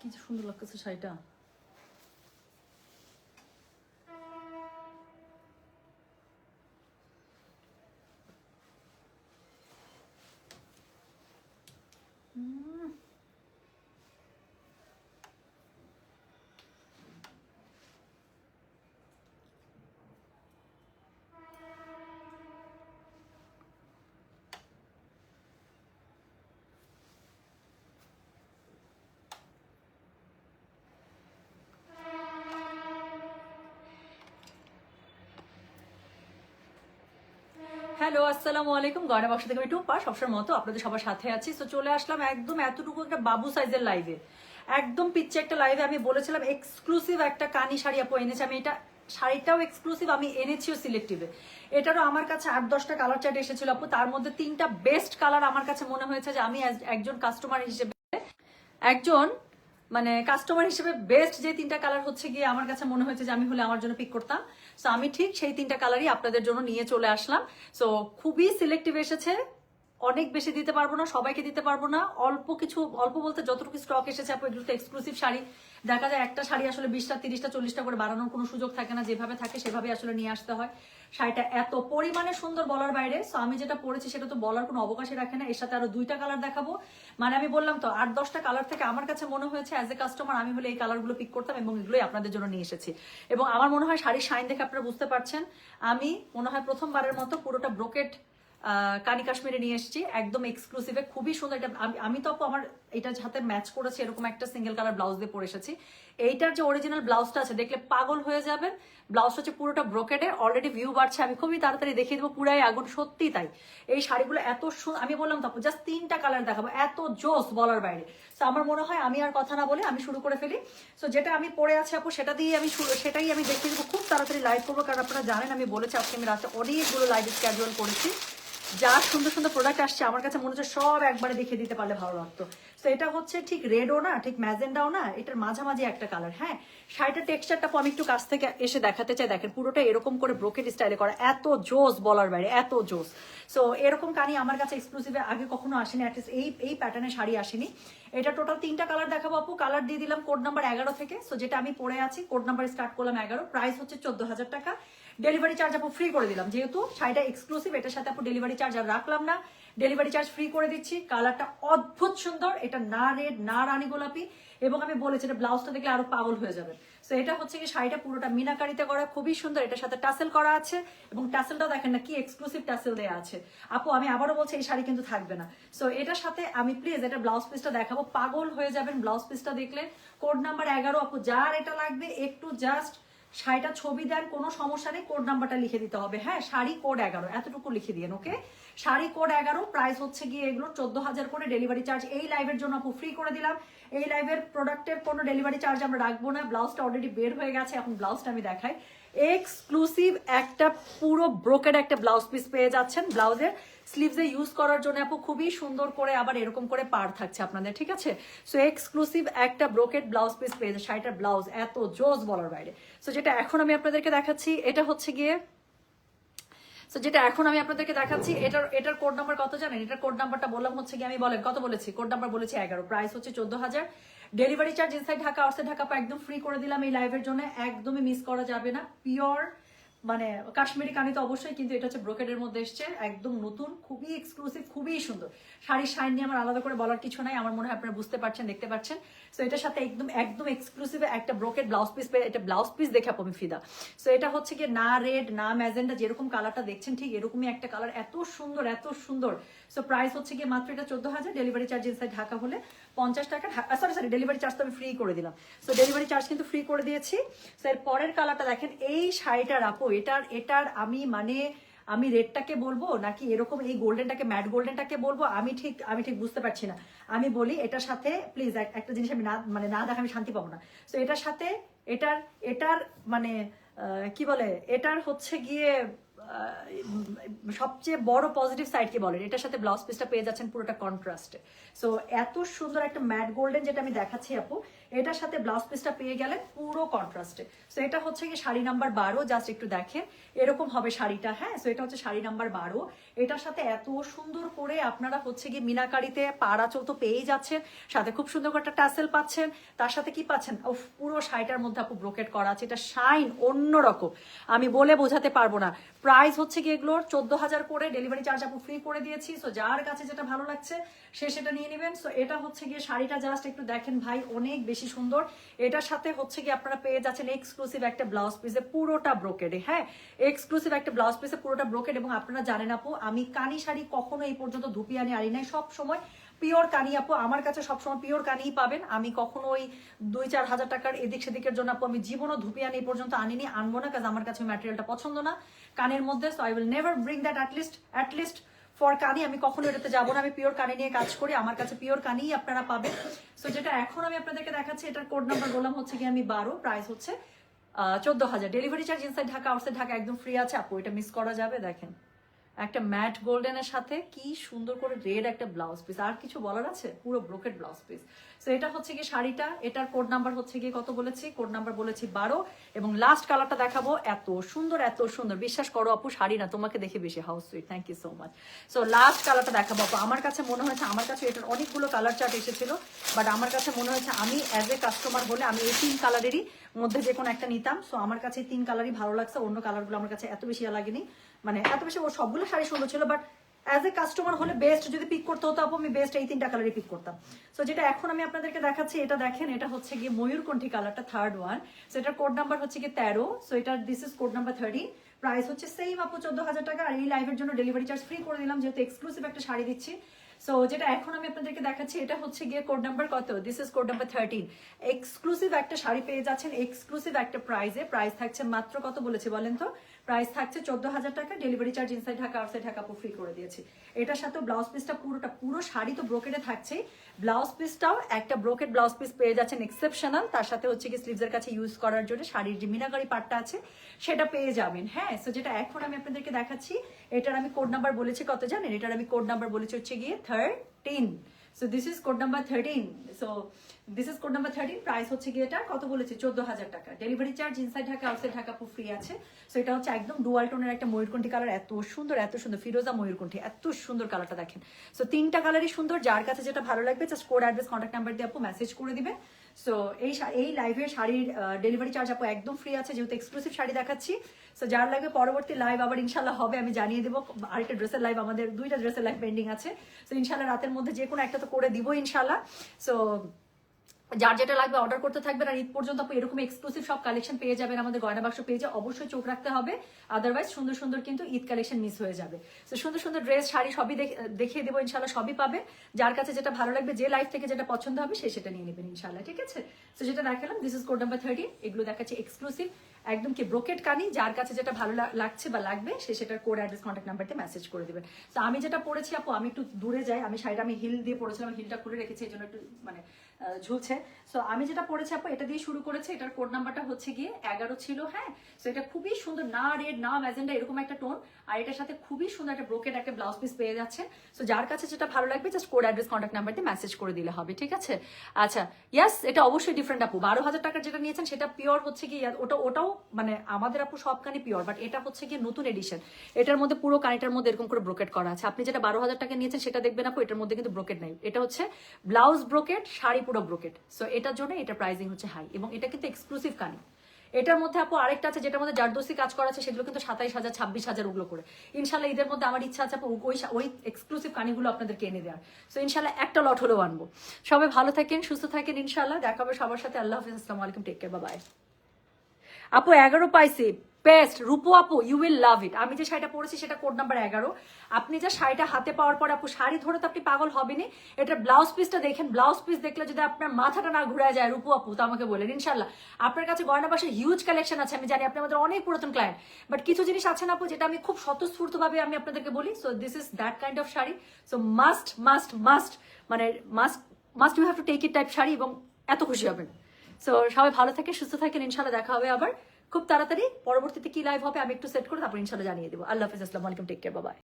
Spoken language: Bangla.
কি সুন্দর লাগতেছে শাড়িটা হুম। হ্যালো, আসসালামু আলাইকুম। গয়না বাক্স থেকে টুম্পা, সবসময় মতো আপনাদের সবার সাথে আছি। তো চলে আসলাম একদম এতটুকু একটা বাবু সাইজের লাইভে একদম পিচ্ছে একটা লাইভে আমি বলেছিলাম এক্সক্লুসিভ একটা কানি শাড়ি আপু এনেছি। আমি এটা শাড়িটাও এক্সক্লুসিভ আমি এনেছিও সিলেক্টিভে এটারও আমার কাছে আট, দশটা কালার চার্ট এসেছিল আপু। তার মধ্যে তিনটা বেস্ট কালার আমার কাছে মনে হয়েছে যে আমি একজন কাস্টমার হিসেবে একজন মানে কাস্টমার হিসেবে বেস্ট যে তিনটা কালার হচ্ছে গিয়ে আমার কাছে মনে হয়েছে যে আমি হলে আমার জন্য পিক করতাম। সো আমি ঠিক সেই তিনটা কালারই আপনাদের জন্য নিয়ে চলে আসলাম। সো খুবই সিলেক্টিভ এসেছে। অনেক বেশি দিতে পারব না, সবাইকে দিতে পারব না। অল্প কিছু, অল্প বলতে যতটুকু স্টক এসেছে আপু এগুলো তো এক্সক্লুসিভ শাড়ি। দেখা যায় একটা শাড়ি আসলে বিশটা, তিরিশটা, চল্লিশটা করে বাড়ানোর কোনো সুযোগ থাকে না, যেভাবে থাকে সেভাবে আসলে নিয়ে আসতে হয়। শাড়িটা এত পরিমাণে সুন্দর বলার বাইরে সো আমি যেটা পরেছি সেটা তো বলার কোনো অবকাশই রাখে না। এর সাথে আরও দুইটা কালার দেখাবো। মানে আমি বললাম তো, আট, দশটা কালার থেকে আমার কাছে মনে হয়েছে অ্যাজ এ কাস্টমার আমি হলে এই কালারগুলো পিক করতাম এবং এগুলোই আপনাদের জন্য নিয়ে এসেছি। এবং আমার মনে হয় শাড়ির শাইন দেখে আপনারা বুঝতে পারছেন, আমি মনে হয় প্রথমবারের মতো পুরোটা ব্রোকেট কানি কাশ্মীরে নিয়ে এসেছি। একদম এক্সক্লুসিভে খুবই সুন্দর এটা আমি- তো আমার এটার সাথে ম্যাচ করেছি, এরকম একটা সিঙ্গেল কালার ব্লাউজ দিয়ে পরে এসেছি। এইটার যে অরিজিনাল ব্লাউজটা আছে, দেখলে পাগল হয়ে যাবেন। ব্লাউজটা হচ্ছে পুরোটা ব্রোকেটে অলরেডি ভিউ বাড়ছে। আমি খুবই তাড়াতাড়ি দেখিয়ে দেবো, পুরাই আগুন। সত্যি তাই। এই শাড়িগুলো এত আমি বললাম তো জাস্ট তিনটা কালার দেখাবো। এত জোস বলার বাইরে। তো আমার মনে হয় আমি আর কথা না বলে আমি শুরু করে ফেলি। সো যেটা আমি পরে আছি আপু, সেটা দিয়ে আমি সেটাই আমি দেখিয়ে দেবো। খুব তাড়াতাড়ি লাইভ করব, কারণ আপনারা জানেন আমি বলেছি, আজকে আমি রাতে অনেকগুলো লাইভ স্ক্যাজুয়াল করেছি। যা সুন্দর সুন্দর প্রোডাক্ট আসছে, আমার কাছে মনে হচ্ছে সব একবারে দেখে দিতে পারলে ভালো লাগতো। তো এটা হচ্ছে ঠিক রেডও না, ঠিক ম্যাজেন্ডাও না, এটার মাঝামাঝি একটা কালার হ্যাঁ? শাড়িটার টেক্সচারটা আমি একটু কাছ থেকে এসে দেখাতে চাই। দেখেন, পুরোটা এরকম করে ব্রোকেট স্টাইলে করা, এত জোস বলার বাইরে, এত জোস। সো এরকম কানি আমার কাছে এক্সক্লুসিভে আগে কখনো আসেনি অ্যাটলিস্ট এই এই প্যাটার্নে শাড়ি আসেনি। এটা টোটাল তিনটা কালার দেখাবো আপু। কালার দিয়ে দিলাম কোড নাম্বার এগারো থেকে। সো যেটা আমি পরে আছি কোড নাম্বার স্টার্ট করলাম এগারো। প্রাইস হচ্ছে চোদ্দ হাজার টাকা। ডেলিভারি চার্জ আপু ফ্রি করে দিলাম। যেহেতু শাড়িটা এক্সক্লুসিভ এটার সাথে আপু ডেলিভারি চার্জ আর রাখলাম না। ডেলিভারি চার্জ ফ্রি করে দিচ্ছি। কালারটা অদ্ভুত সুন্দর। এটা না রেড না রানী গোলাপি। এবং আমি বলেছি এটা ব্লাউজটা দেখলে আরও পাগল হয়ে যাবে তো এটা হচ্ছে কি শাড়িটা পুরোটা মিনাকারিতে করা। খুবই সুন্দর। এটার সাথে টাসেল করা আছে। এবং টাসেলটা দেখেন না কি এক্সক্লুসিভ টাসেল দেওয়া আছে। আপু, আমি আবারও বলছি, এই শাড়ি কিন্তু থাকবে না। সো এটার সাথে আমি প্লিজ এটা ব্লাউজ পিসটা দেখাবো। পাগল হয়ে যাবেন ব্লাউজ পিসটা দেখলে। কোড নাম্বার এগারো, আপু, যার এটা লাগবে, একটু জাস্ট শাড়িটা ছবি দেন, কোনো সমস্যা নেই কোড নাম্বারটা লিখে দিতে হবে। হ্যাঁ শাড়ি কোড এগারো, এতটুকু লিখে দিন ওকে শাড়ি কোড এগারো প্রাইস হচ্ছে গিয়ে এগুলো চোদ্দ হাজার করে ডেলিভারি চার্জ এই লাইভের জন্য আপু ফ্রি করে দিলাম। এই লাইভের প্রোডাক্টের কোনো ডেলিভারি চার্জ আমরা রাখব না। ব্লাউজটা অলরেডি বের হয়ে গেছে, এখন ব্লাউজটা আমি দেখাই। এক্সক্লুসিভ একটা পুরো ব্রোকেড একটা ব্লাউজ পিস পেয়ে যাচ্ছেন। ব্লাউজের স্লিভসে ইউজ করার জন্য আপু খুবই সুন্দর করে আবার এরকম করে পার থাকছে আপনাদের, ঠিক আছে? সো এক্সক্লুসিভ একটা ব্রোকেড ব্লাউজ পিস পেয়ে যাচ্ছে, শাড়িটার ব্লাউজ এত জোস বলার বাইরে। সো যেটা এখন আমি আপনাদেরকে দেখাচ্ছি, এটা হচ্ছে গিয়ে সো যেটা এখন আমি আপনাদেরকে দেখাচ্ছি, এটার এটার কোড নাম্বার কত জানেন? এটার কোড নাম্বারটা বললাম হচ্ছে কি আমি বলেন, কত বলেছি? কোড নাম্বার বলেছি এগারো প্রাইস হচ্ছে চোদ্দ হাজার। Delivery charge inside Dhaka outside Dhaka একদম ফ্রি করে দিলাম এই লাইভের জন্য। একদমই মিস করা যাবে না। পিওর মানে কাশ্মীরি কানি তো অবশ্যই, কিন্তু এটা হচ্ছে ব্রোকেডের মধ্যে এসছে, একদম নতুন, খুবই এক্সক্লুসিভ খুবই সুন্দর। শাড়ির শাইন নিয়ে আমার আলাদা করে বলার কিছু নাই, আমার মনে হয় আপনারা বুঝতে পারছেন, দেখতে পাচ্ছেন। সো এটার সাথে একদম একদম এক্সক্লুসিভ একটা ব্রোকেড ব্লাউজ পিস এটা ব্লাউজ পিস দেখে আমি ফিদা। সো এটা হচ্ছে কি না রেড না ম্যাজেন্ডা যেরকম কালারটা দেখছেন, ঠিক এরকমই একটা কালার এত সুন্দর এত সুন্দর। সো প্রাইস হচ্ছে গিয়ে মাত্র এটা চোদ্দ হাজার ডেলিভারি চার্জ ইনসাইড ঢাকা হলে পঞ্চাশ টাকা সরি সরি ডেলিভারি চার্জ তো আমি ফ্রি করে দিলাম। সো ডেলিভারি চার্জ কিন্তু ফ্রি করে দিয়েছি। সো এর পরের কালারটা দেখেন, এই শাড়িটার আপু এটার এটার আমি মানে আমি রেডটাকে বলব নাকি এরকম এই গোল্ডেনটাকে, ম্যাট গোল্ডেনটাকে বলব? আমি ঠিক আমি ঠিক বুঝতে পারছি না। আমি বলি এটার সাথে, প্লিজ একটা জিনিস আমি না মানে না দেখা আমি শান্তি পাবো না। তো এটার সাথে, এটার এটার মানে কি বলে? এটার হচ্ছে গিয়ে সবচেয়ে বড় পজিটিভ সাইড কি বলেন? এটার সাথে ব্লাউজ পিসটা পেয়ে যাচ্ছেন পুরোটা কন্ট্রাস্টে সো এত সুন্দর একটা ম্যাট গোল্ডেন যেটা আমি দেখাচ্ছি আপু এটার সাথে ব্লাউজ পিসটা পেয়ে গেলেন পুরো কন্ট্রাস্টে সো এটা হচ্ছে কি শাড়ি নাম্বার বারো জাস্ট একটু দেখেন। এরকম হবে শাড়িটা হ্যাঁ? সো এটা হচ্ছে শাড়ি নাম্বার বারো। এটার সাথে এত সুন্দর করে আপনারা হচ্ছে কি মিনাকারিতে পাড়া তো পেয়ে যাচ্ছেন সাথে খুব সুন্দর একটা টাসেল পাচ্ছেন। তার সাথে কি পাচ্ছেন? উফ, পুরো শাড়িটার মধ্যে আপু ব্রোকেট করা আছে। এটা শাইন অন্যরকম। আমি বলে বোঝাতে পারব না। প্রাইস হচ্ছে কি এগুলোর? চোদ্দ হাজার করে ডেলিভারি চার্জ আপু ফ্রি করে দিয়েছি। সো যার কাছে যেটা ভালো লাগছে, সে সেটা নিয়ে নেবেন। সো এটা হচ্ছে গিয়ে শাড়িটা জাস্ট একটু দেখেন ভাই, অনেক বেশি সুন্দর। এটার সাথে হচ্ছে কি আপনারা পেয়ে যাচ্ছেন এক্সক্লুসিভ একটা ব্লাউজ পিসে পুরোটা ব্রোকেডে হ্যাঁ? এক্সক্লুসিভ একটা ব্লাউজ পিসে পুরোটা ব্রোকেড এবং আপনারা জানেন আপু, আমি কানি শাড়ি কখনো এই পর্যন্ত ধুপিয়ানি আনি নাই। সব সময় পিওর কানি আপু, আমার কাছে সবসময় পিওর কানিই পাবেন। আমি কখনো ওই দুই চার হাজার টাকার এদিক সেদিকের জন্য আপু, আমি জীবনও ধুপিয়ানি এই পর্যন্ত আনিনি, আনব না কাজ আমার কাছে ম্যাটেরিয়ালটা পছন্দ না। কানের মধ্যে so I will never bring that at least at least for কানি। আমি কখনো এটাতে যাব না, আমি পিওর কানি নিয়ে কাজ করি, আমার কাছে পিওর কানিই আপনারা পাবেন। সো যেটা এখন আমি আপনাদেরকে দেখাচ্ছি, এটার কোড নাম্বার বললাম হচ্ছে কি আমি বারো প্রাইস হচ্ছে চোদ্দ হাজার। Delivery charge inside Dhaka outside Dhaka একদম ফ্রি আছে আপু, এটা মিস করা যাবে, দেখেন। একটা ম্যাট গোল্ডেনের সাথে কি সুন্দর করে রেড একটা ব্লাউজ পিস আর কিছু বলার আছে? পুরো ব্রোকেট ব্লাউজ পিস সো এটা হচ্ছে কি শাড়িটা। এটার কোড নাম্বার হচ্ছে গিয়ে কত বলেছি? কোড নাম্বার বলেছি বারো। এবং লাস্ট কালারটা দেখাবো, এত সুন্দর এত সুন্দর। বিশ্বাস করো আপু শাড়ি না, তোমাকে দেখে বেশি how sweet thank you so much so last কালারটা দেখাবো আপু আমার কাছে মনে হয়েছে, আমার কাছে এটার অনেকগুলো কালার চার্ট এসেছিল বাট আমার কাছে মনে হয়েছে আমি অ্যাজ এ কাস্টমার হলে আমি এই তিন কালারেরই মধ্যে যে কোনো একটা নিতাম। সো আমার কাছে তিন কালারই ভালো লাগছে। অন্য কালারগুলো আমার কাছে এত বেশি লাগেনি। মানে এত বেশি সবগুলো শাড়ি সুন্দর ছিল বাট অ্যাজ এ কাস্টমার হলে বেস্ট যদি পিক করতে হতো, আপু, আমি বেস্ট এই তিনটা কালারই পিক করতাম। সো যেটা এখন আমি আপনাদেরকে দেখাচ্ছি, এটা দেখেন, এটা হচ্ছে গিয়ে ময়ূরকণ্ঠী কালারটা থার্ড ওয়ান সো এটার কোড নাম্বার হচ্ছে গিয়ে তেরো। সো এটার this is code number thirty price হচ্ছে সেম আপু, চোদ্দ হাজার টাকা। আর এই লাইভের জন্য ডেলিভারি চার্জ ফ্রি করে দিলাম, যেহেতু এক্সক্লুসিভ একটা শাড়ি দিচ্ছি। সো যেটা এখন আমি আপনাদেরকে দেখাচ্ছি, এটা হচ্ছে গিয়ে কোড নাম্বার কত? This is code number thirteen exclusive একটা শাড়ি পেয়ে যাচ্ছেন এক্সক্লুসিভ একটা প্রাইজে প্রাইস থাকছে মাত্র কত বলেছি বলেন তো? প্রাইস থাকছে চোদ্দ হাজার টাকা, delivery charge inside Dhaka outside Dhaka free করে দিয়েছি। এটার সাথে ব্লাউজ পিসটা পুরোটা, পুরো শাড়ি তো ব্রোকেটে থাকছে ব্লাউজ পিসটাও একটা ব্রোকেট ব্লাউজ পিস পেয়ে যাচ্ছেন এক্সেপশনাল তার সাথে হচ্ছে কি স্লিভসের কাছে ইউজ করার জন্য শাড়ির যে মিনাগারি পার্টটা আছে, সেটা পেয়ে যাবেন। হ্যাঁ সো যেটা এখন আমি আপনাদেরকে দেখাচ্ছি, এটার আমি কোড নাম্বার বলেছি, কত জানেন? এটার আমি কোড নাম্বার বলেছি হচ্ছে গিয়ে thirteen so this is code number thirteen so this is code number thirteen price হচ্ছে গিয়ে এটা, কত বলেছে? চোদ্দ হাজার টাকা। Delivery charge inside Dhaka outside Dhaka free আছে। সো এটা হচ্ছে একদম ডুয়াল টোনের একটা ময়ূরকণ্ঠী কালার এত সুন্দর এত সুন্দর। ফিরোজা ময়ূরকণ্ঠী, এত সুন্দর কালারটা দেখেন। সো তিনটা কালারই সুন্দর। যার কাছে যেটা ভালো লাগবে just code address contact number দিয়ে আপু মেসেজ করে দিবে। সো এই এই লাইভের শাড়ির ডেলিভারি চার্জ আপু একদম ফ্রি আছে, যেহেতু এক্সক্লুসিভ শাড়ি দেখাচ্ছি। সো যার লাগবে পরবর্তী লাইভ আবার ইনশাল্লাহ হবে, আমি জানিয়ে দেবো। আরেকটা ড্রেসের লাইভ আমাদের, দুইটা ড্রেসের লাইভ পেন্ডিং আছে। সো ইনশাল্লাহ রাতের মধ্যে যে কোনো একটা তো করে দিব ইনশাল্লাহ সো যার যেটা লাগবে অর্ডার করতে থাকবেন, আর ঈদ পর্যন্ত আপনি এরকম এক্সক্লুসিভ সব কালেকশন পেয়ে যাবেন আমাদের গয়না বাক্স পেয়ে যাবে অবশ্যই চোখ রাখতে হবে আদারওয়াইজ সুন্দর সুন্দর কিন্তু ঈদ কালেকশন মিস হয়ে যাবে। তো সুন্দর সুন্দর ড্রেস শাড়ি সবই দেখিয়ে দেবো ইনশাল্লাহ সবই পাবে। যার কাছে যেটা ভালো লাগবে, যে লাইফ থেকে যেটা পছন্দ হবে, সে সেটা নিয়ে নেবেন ইনশাল্লাহ ঠিক আছে? তো যেটা দেখালাম this is code number thirty এগুলো দেখাচ্ছে এক্সক্লুসিভ একদম কি ব্রোকেট কানি, যার কাছে যেটা ভালো লাগছে বা লাগবে, সে সেটার কোড অ্যাড্রেস কন্ট্যাক্ট নাম্বারতে মেসেজ করে দেবেন। তো আমি যেটা পড়েছি আপু, আমি একটু দূরে যাই, আমি শাড়িটা আমি হিল দিয়ে পড়েছিলাম হিলটা খুলে রেখেছি, এই জন্য একটু মানে ঝুলছে। সো আমি যেটা পড়েছি আপু, এটা দিয়ে শুরু করেছে। এটার কোড নাম্বারটা হচ্ছে গিয়ে এগারো ছিল হ্যাঁ? সো এটা খুবই সুন্দর, না রেড না ম্যাজেন্ডা এরকম একটা টোন আর এটার সাথে খুবই সুন্দর একটা ব্রোকেট একটা ব্লাউজ পিস পেয়ে যাচ্ছে। সো যার কাছে যেটা ভালো লাগবে just code address contact number দিয়ে মেসেজ করে দিলে হবে, ঠিক আছে? আচ্ছা ইয়াস এটা অবশ্যই ডিফারেন্ট আপু। বারো হাজার টাকার যেটা নিয়েছেন, সেটা পিওর হচ্ছে কি ওটা, ওটাও মানে আমাদের আপু সব কানি পিওর বাট এটা হচ্ছে কি নতুন এডিশন এটার মধ্যে পুরো কানিটার মধ্যে এরকম করে ব্রোকেট করা আছে। আপনি যেটা বারো হাজার টাকা নিয়েছেন, সেটা দেখবেন আপু, এটার মধ্যে কিন্তু ব্রোকেট নাই। এটা হচ্ছে ব্লাউজ ব্রোকেট শাড়ি পুরো ব্রোকেট। সো এটার জন্য এটা প্রাইসিং হচ্ছে হাই এবং এটা কিন্তু এক্সক্লুসিভ কানি। এটার মধ্যে আপু আরেকটা আছে, যেটার মধ্যে জারদোসি কাজ করা আছে, সেগুলো কিন্তু সাতাইশ হাজার, ছাব্বিশ হাজার ওগুলো করে। ইনশাল্লাহ ঈদের মধ্যে আমার ইচ্ছা আছে আপু ওই ওই এক্সক্লুসিভ কানিগুলো আপনাদেরকে এনে দেওয়ার। সো ইনশাল্লাহ একটা লট হলেও আনব। সবাই ভালো থাকেন, সুস্থ থাকেন, ইনশাল্লাহ। দেখা হবে সবার সাথে। আল্লাহ হাফিজ, আসসালামু আলাইকুম টেক কেয়ার বাই আপু, এগারো পাইছি। বেস্ট, রূপো আপু ইউ উইল লাভ ইট আমি যে শাড়িটা পরেছি সেটা কোড নাম্বার এগারো। আপনি যে শাড়িটা হাতে পাওয়ার পর আপু, শাড়ি ধরে তো আপনি পাগল হবেনি এটা ব্লাউজ পিসটা দেখেন ব্লাউজ পিস দেখলে যদি আপনার মাথাটা না ঘুরে যায়, রূপো আপু তো আমাকে বলেন ইনশাল্লাহ আপনার কাছে গয়না বাসের হিউজ কালেকশন আছে, আমি জানি আপনি আমাদের অনেক পুরাতন ক্লায়েন্ট বাট কিছু জিনিস আছে না আপু, যেটা আমি খুব স্বতঃস্ফূর্তভাবে আমি আপনাদেরকে বলি। So this is that kind of sari. So must must must মানে must must you have to take it type sari এবং এত খুশি হবেন। সো সবাই ভালো থাকেন, সুস্থ থাকেন ইনশাল্লাহ দেখা হবে আবার। খুব তাড়াতাড়ি, পরবর্তীতে কি লাইভ হবে আমি একটু সেট করে তারপর ইনশাল্লাহ জানিয়ে দেবো। আল্লাহ হাফিজ, আসসালামু আলাইকুম টেক কেয়ার বাবাই